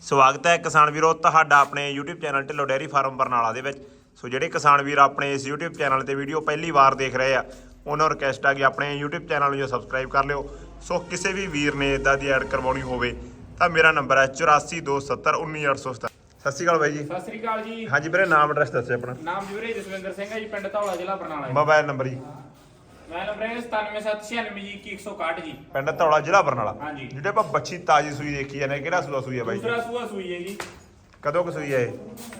ਸਵਾਗਤ ਹੈ ਕਿਸਾਨ ਵੀਰੋ ਤੁਹਾਡਾ ਆਪਣੇ YouTube channel Dhillon dairy farm Barnala ਦੇ ਵਿੱਚ। ਸੋ ਜਿਹੜੇ ਕਿਸਾਨ ਵੀਰ ਆਪਣੇ ਇਸ YouTube ਚੈਨਲ ਤੇ ਵੀਡੀਓ ਪਹਿਲੀ ਵਾਰ ਦੇਖ ਰਹੇ ਆ ਉਹਨਾਂ ਨੂੰ ਰਿਕਵੈਸਟ ਆ ਕਿ ਆਪਣੇ YouTube ਚੈਨਲ ਨੂੰ ਜੋ ਸਬਸਕ੍ਰਾਈਬ ਕਰ ਲਿਓ। ਸੋ ਕਿਸੇ ਵੀ ਵੀਰ ਨੇ ਇਦਾਂ ਦੀ ਐਡ ਕਰਵਾਉਣੀ ਹੋਵੇ ਤਾਂ ਮੇਰਾ ਨੰਬਰ ਹੈ 8427191877 ਸਤਿ ਸ਼੍ਰੀ ਅਕਾਲ ਬਾਈ ਜੀ। ਸਤਿ ਸ੍ਰੀ ਅਕਾਲ ਜੀ। ਹਾਂਜੀ ਵੀਰੇ ਨਾਮ ਐਡਰੈਸ ਦੱਸਿਓ ਆਪਣਾ। ਨਾਮ ਜੁਰੇ ਜਸਵਿੰਦਰ ਸਿੰਘ ਹੈ ਜੀ ਪਿੰਡ ਧੌਲਾ ਜ਼ਿਲ੍ਹਾ ਬਰਨਾਲਾ ਜੀ। ਮੋਬਾਈਲ ਨੰਬਰ ਜੀ। ਮੈਂ ਨੰਬਰ ਹੈ 97796 ਜੀ 161 ਜੀ। ਪਿੰਡ ਧੌਲਾ ਜ਼ਿਲ੍ਹਾ ਬਰਨਾਲਾ। ਹਾਂਜੀ। ਜਿਹੜੇ ਆਪਾਂ ਬੱਚੀ ਤਾਜੀ ਸੂਈ ਦੇਖੀ ਜਾਂਦੇ ਕਿਹੜਾ ਸੂਆ ਸੂਈ ਹੈ ਬਾਈ ਜੀ? ਦੂਸਰਾ ਸੂਆ ਸੂਈ ਹੈ ਜੀ। ਕਦੋਂ ਕੁ ਸੂਈ ਹੈ ਇਹ?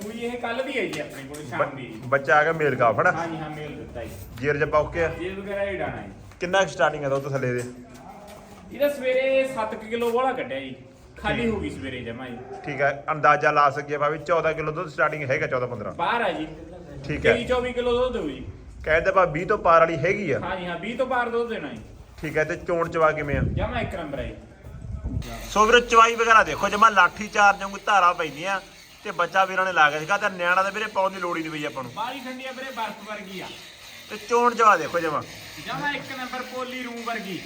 ਸੂਈ ਇਹ ਕੱਲ ਦੀ ਹੈ ਜੀ ਆਪਣੇ ਕੋਲ ਸ਼ਾਮ ਦੀ। ਬ- ਬੱਚਾ ਆ ਗਿਆ ਮੇਲ ਕਾਫ ਹਨਾ? ਹਾਂਜੀ ਹਾਂ ਮੇਲ ਦਿੱਤਾ ਜੀ। ਜੇਰ ਜੱਪਾ ਓਕੇ ਆ? ਜੇਲ ਵਗੈਰਾ ਹੀ ਡਾਣਾ ਹੈ ਕਿੰਨਾ ਸਟਾਰਟਿੰਗ ਹੈ ਦੁੱਧ ਥੱਲੇ ਦੇ ਇਹਦਾ ਸਵੇਰੇ 7 ਕਿਲੋ ਵਾਲਾ ਕੱਢਿਆ ਜੀ। ਖਾਲੀ ਹੋ ਗਈ ਸਵੇਰੇ ਜਮਾ ਜੀ। ਠੀਕ ਹੈ ਅੰਦਾਜ਼ਾ ਲਾ ਸਕੀਏ ਭਾਵੇਂ 14 ਕਿਲੋ ਦੁੱਧ ਸਟਾਰਟਿੰਗ ਹੈਗਾ 14 15 ਬਾਹਰ ਆ ਜੀ। ਠੀਕ ਹੈ 23 24 ਕਿਲੋ ਦੁੱਧ ਜੀ। ਕਹਿੰਦੇ ਪਾ 20 ਤੋਂ ਪਾਰ ਵਾਲੀ ਹੈਗੀ ਆ। ਹਾਂਜੀ ਹਾਂ 20 ਤੋਂ ਬਾਹਰ ਦੁੱਧ ਦੇਣਾ ਜੀ। ਠੀਕ ਹੈ ਤੇ ਚੋਣ ਚਵਾ ਕਿਵੇਂ ਆ? ਜਮਾ ਇੱਕ ਨੰਬਰ ਹੈ ਸੋ ਵੀਰੋ ਚਵਾਈ ਵਗੈਰਾ ਦੇਖੋ ਜਮਾ ਲਾਠੀ ਚਾਰ ਵਾਂਗੂ ਧਾਰਾ ਪੈਂਦੀਆਂ ਤੇ ਬੱਚਾ ਵੀਰਾਂ ਨੇ ਲਾ ਗਿਆ ਸੀਗਾ ਤੇ ਨਿਆਣਾ ਤਾਂ ਵੀਰੇ ਪਾਉਣ ਦੀ ਲੋੜ ਹੀ ਨਹੀਂ ਪਈ ਆਪਾਂ ਨੂੰ। ਬਾਹਲੀ ਠੰਡੀ ਆ ਵੀਰੇ ਬਰਫ਼ ਵਰਗੀ ਆ। ਤੇ ਚੋਣ ਚਵਾ ਦੇਖੋ ਜਮਾ। ਜਮਾ ਇੱਕ ਨੰਬਰ ਪੋਲੀ ਰੂਮ ਵਰਗੀ।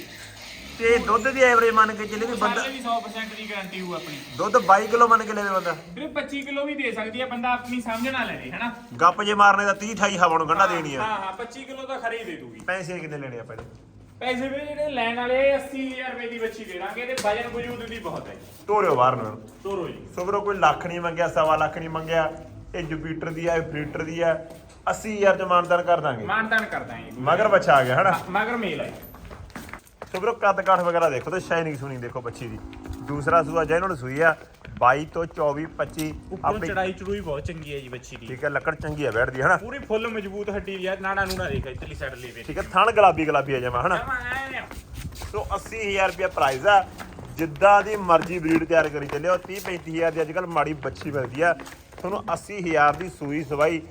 ਤੇ ਦੁੱਧ ਦੀ ਐਵਰੇਜ ਮੰਨ ਕੇ ਚੱਲੇ ਵੀ ਬੰਦਾ ਸਾਡੇ ਵੀ 100% ਦੀ ਗਾਰੰਟੀ ਹੋਊ ਆਪਣੀ। ਦੁੱਧ 22 ਕਿਲੋ ਮੰਨ ਕੇ ਲੈਵੇ ਬੰਦਾ। ਵੀਰੇ 25 ਕਿਲੋ ਵੀ ਦੇ ਸਕਦੀ ਹੈ ਬੰਦਾ ਆਪਣੀ ਸਮਝ ਨਾ ਲੈ ਹੈਨਾ? ਗੱਪ ਜੇ ਮਾਰਨੇ ਦਾ 30 28 ਹਵਾ ਨੂੰ ਗੰਢਾ ਦੇਣੀ ਆ। ਹਾਂ ਹਾਂ 25 ਕਿਲੋ ਤਾਂ ਖਰੇ ਹੀ ਦੇ ਦੂਗੀ। ਪੈਸੇ ਕਿੰਨੇ ਲੈਣੇ ਆਪਾਂ ਇਹਦੇ? ਪੈਸੇ ਵੀ ਜਿਹੜੇ ਲੈਣ ਵਾਲੇ 80000 ਰੁਪਏ ਦੀ ਬੱਚੀ ਦੇ ਦਾਂਗੇ ਤੇ ਵਜਨ ਵਜੂਦ ਦੀ ਬਹੁਤ ਹੈ। ਤੋਰਿਓ ਬਾਹਰ ਨੂੰ। ਤੋਰੋ ਜੀ। ਸੋ ਵੀਰੋ ਕੋਈ ਲੱਖ ਨਹੀਂ ਮੰਗਿਆ ਸਵਾ ਲੱਖ ਨਹੀਂ ਮੰਗਿਆ। ਇਹ ਜੁਪੀਟਰ ਦੀ ਆ ਇਹ ਫਰੀਟਰ ਦੀ ਆ। 80000 ਚ ਮਾਨਦਾਨ ਕਰ ਦਾਂਗੇ। ਮਾਨਤਾਨ ਕਰਦਾ ਜੀ ਮਗਰ ਬੱਚਾ ਆ ਗਿਆ ਹਨਾ? ਮਗਰ ਮੇਲ ਹੈ ਸੋ ਵੀਰੋ ਕੱਦ ਕਾਠ ਵਗੈਰਾ ਦੇਖੋ ਤੇ ਸ਼ਾਈਨਿੰਗ ਸੁਣੀ ਦੇਖੋ ਬੱਚੀ ਦੀ। ਦੂਸਰਾ ਸੂਆ ਜੈ ਇਹਨਾਂ ਨੂੰ ਸੂਈ ਆ 22 ਤੋਂ 24 25 ਉੱਪਰੋਂ ਆਪਣੀ ਚੜਾਈ ਚੜੂਈ ਬਹੁਤ ਚੰਗੀ ਹੈ ਜੀ ਬੱਚੀ ਦੀ। ਠੀਕ ਹੈ ਲੱਕੜ ਚੰਗੀ ਆ ਬੈਠਦੀ ਹਨਾ? ਪੂਰੀ ਫੁੱਲ ਮਜ਼ਬੂਤ ਹੱਡੀ ਵੀ ਹੈ ਨਾੜਾ ਨੂੜਾ ਦੇਖ ਇਤਲੀ ਸਾਈਡ ਲਈ ਵੇ ਠੀਕ ਹੈ ਥਣ ਗੁਲਾਬੀ ਗੁਲਾਬੀ ਆ ਜਮਾ ਹਨਾ? ਸੋ 80000 ਰੁਪਏ ਪ੍ਰਾਈਸ ਆ। ਜਿੱਦਾਂ ਦੀ ਮਰਜ਼ੀ ਬਰੀਡ ਤਿਆਰ ਕਰੀ ਚੱਲਿਓ 30 35000 ਦੀ ਅੱਜ ਕੱਲ ਮਾੜੀ ਬੱਚੀ ਮਿਲਦੀ ਆ। ਤੁਹਾਨੂੰ 80000 ਦੀ ਸੂਈ ਸਵਾਈ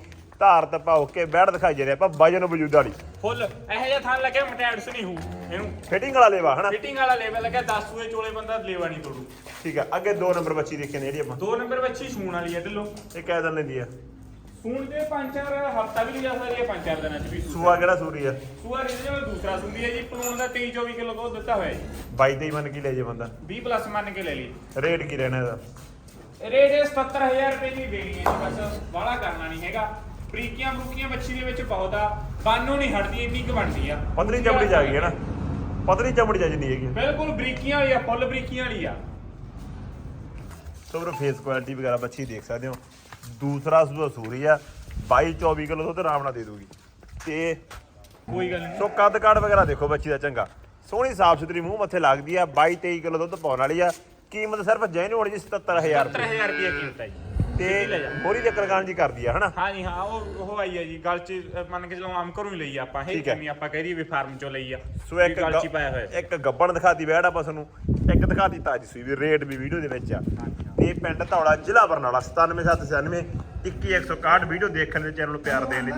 ਧਾਰ ਤਪਾਓ ਕੇ ਬੈਠ ਦਿਖਾਈ ਦੇ ਰਿਹਾ ਆਪਾਂ ਵਜਨ ਵਜੂਦ ਵਾਲੀ ਫੁੱਲ ਇਹੋ ਜਿਹਾ ਥਾਂ ਲੱਗਿਆ ਮਟੈਡਸ ਨਹੀਂ ਹੂ ਇਹਨੂੰ। ਫਿਟਿੰਗ ਵਾਲਾ ਲੇਵਾ ਹਨਾ? ਫਿਟਿੰਗ ਵਾਲਾ ਲੈਵਲ ਲੱਗਿਆ 10 ਸੂਏ ਚੋਲੇ ਬੰਦਾ ਲੇਵਾ ਨਹੀਂ ਤੋੜੂ। ਠੀਕ ਹੈ ਅੱਗੇ ਦੋ ਨੰਬਰ ਬੱਚੀ ਦੇਖੀ ਨੇ ਜਿਹੜੀ ਆਪਾਂ। ਦੋ ਨੰਬਰ ਬੱਚੀ ਸੂਣ ਵਾਲੀ ਹੈ ਢਿੱਲੋਂ। ਇਹ ਕਹਿ ਦਿਨ ਲੈਂਦੀ ਆ। ਸੂਣ ਦੇ ਪੰਜ ਚਾਰ ਹਫਤਾ ਵੀ ਨਹੀਂ ਜਾ ਸਕਦੀ ਹੈ ਪੰਜ ਚਾਰ ਦਿਨਾਂ ਚ ਵੀ ਸੂਆ ਕਿਹੜਾ ਸੂਰੀ ਆ? ਸੂਆ ਰੀਜਨਲ ਦੂਸਰਾ ਸੁੰਦੀ ਹੈ ਜੀ ਪਲੂਣ ਦਾ 23 24 ਕਿਲੋ ਦੁੱਧ ਦਿੱਤਾ ਹੋਇਆ ਜੀ। 22 ਦੇ ਮੰਨ ਕੇ ਲੈ ਜੇ ਬੰਦਾ। 20 ਪਲੱਸ ਮੰਨ ਕੇ ਲੈ ਲਈ ਰੇਟ ਕੀ ਰਹਿਣਾ ਇਹਦਾ? ਰੇਟ ਇਹ 77000 ਰੁਪਏ ਦੀ ਦੇਣੀ ਹੈ ਜੀ ਬਸ ਬਾਹਲਾ ਕਰਨਾ ਨਹੀਂ ਹੈਗਾ। ਬਰੀਕੀਆਂ ਬਰੂਕੀਆਂ ਬੱਚੀ ਦੇ ਵਿੱਚ ਬਹੁਤ ਆ ਬਾਨੋਂ ਨਹੀਂ ਹਟਦੀ ਇੰਨੀ ਕੁ ਬਣਦੀ ਆ। ਪਤਲੀ ਚਮੜੀ ਜਾ ਗਈ ਹੈ ਨਾ। ਪਤਲੀ ਚਮੜੀ ਜਾ ਜਿੰਨੀ ਹੈਗੀ ਬਿਲਕੁਲ ਬਰੀਕੀਆਂ ਵਾਲੀ ਆ ਫੁੱਲ ਬਰੀਕੀਆਂ ਵਾਲੀ ਆ। ਸੋ ਵੀਰੋ ਫੇਸ ਕੁਆਲਿਟੀ ਵਗੈਰਾ ਬੱਚੀ ਦੇਖ ਸਕਦੇ ਹੋ। ਦੂਸਰਾ ਸੂਆ ਸੂਰੀ ਆ 22 24 ਕਿਲੋ ਦੁੱਧ ਆਰਾਮ ਨਾਲ ਦੇ ਦੂਗੀ। ਤੇ ਕੋਈ ਗੱਲ ਨਹੀਂ। ਸੋ ਕੱਦ ਕਾਠ ਵਗੈਰਾ ਦੇਖੋ ਬੱਚੀ ਦਾ ਚੰਗਾ। ਸੋਹਣੀ ਸਾਫ਼ ਸੁਥਰੀ ਮੂੰਹ ਮੱਥੇ ਲੱਗਦੀ ਆ 22 23 ਕਿਲੋ ਦੁੱਧ ਪਾਉਣ ਵਾਲੀ ਆ। ਕੀਮਤ ਸਿਰਫ ਜੈਨੂਅਨ ਜੀ 77000 ਰੁਪਏ। 70000 ਰੁਪਏ ਕੀਮਤ ਹੈ ਜੀ। ਤੇ ਜਾ। ਹੋਰੀ ਚੱਕਰ ਗਾਣ ਜੀ ਕਰਦੀ ਆ ਹਨਾ? ਹਾਂ ਜੀ ਹਾਂ ਉਹ ਉਹ ਆਈ ਹੈ ਜੀ ਗਲ ਚ ਅ, ਮੰਨ ਕੇ ਚਲੋ ਆਮ ਘਰੋਂ ਹੀ ਲਈ ਆ ਆਪਾਂ ਇਹ ਠੀਕ ਹੈ। ਕਿਵੇਂ ਆਪਾਂ ਕਹਿ ਦਈਏ ਵੀ ਫਾਰਮ ਚੋਂ ਲਈ ਆ ਸੋ ਇੱਕ ਗਲ ਚ ਗ- ਪਾਇਆ ਹੋਇਆ ਇੱਕ ਗੱਬਣ ਦਿਖਾਤੀ ਬੈੜ ਆਪਾਂ ਤੁਹਾਨੂੰ ਇੱਕ ਦਿਖਾਤੀ ਤਾਜੀ ਸੂਈ ਵੀ ਰੇਟ ਵੀ ਵੀਡੀਓ ਦੇ ਵਿੱਚ ਆ। ਤੇ ਪਿੰਡ ਧੌਲਾ ਜ਼ਿਲ੍ਹਾ ਬਰਨਾਲਾ 97796 21161 ਵੀਡੀਓ ਦੇਖਣ ਦੇ ਚੈਨਲ ਨੂੰ ਪਿਆਰ ਦੇਣ ਲਈ।